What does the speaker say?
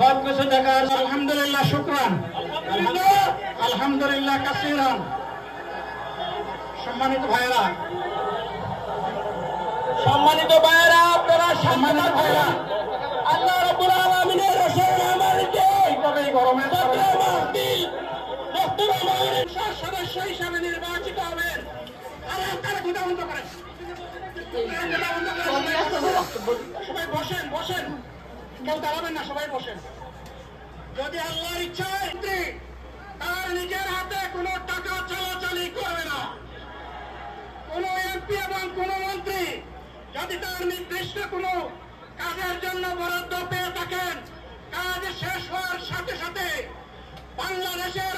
সব কিছু দেখার আলহামদুলিল্লাহ শুক্রান। আলহামদুলিল্লাহ কাসিরান। সম্মানিত ভাইরা সম্মানিত ভাইয়েরা আপনারা সম্মানিত ভাইরা আল্লাহ রাব্বুল আলামিনের রসুল আমাদেরকে এইভাবে সংসদ সদস্য হিসাবে নির্বাচিত হবেন। আরে তারা করেন। কথা বন্ধ করেন। সবাই বসেন বসেন। কেউ দাঁড়াবেন না, সবাই বসেন। যদি আল্লাহর ইচ্ছায় তার নিজের হাতে কোনো টাকা চালাচালি করবে না। কোন এমপি এবং কোন মন্ত্রী যদি তার নির্দিষ্ট কোনো কাজের জন্য বরাদ্দ পেয়ে থাকেন, কাজ শেষ হওয়ার সাথে সাথে বাংলাদেশের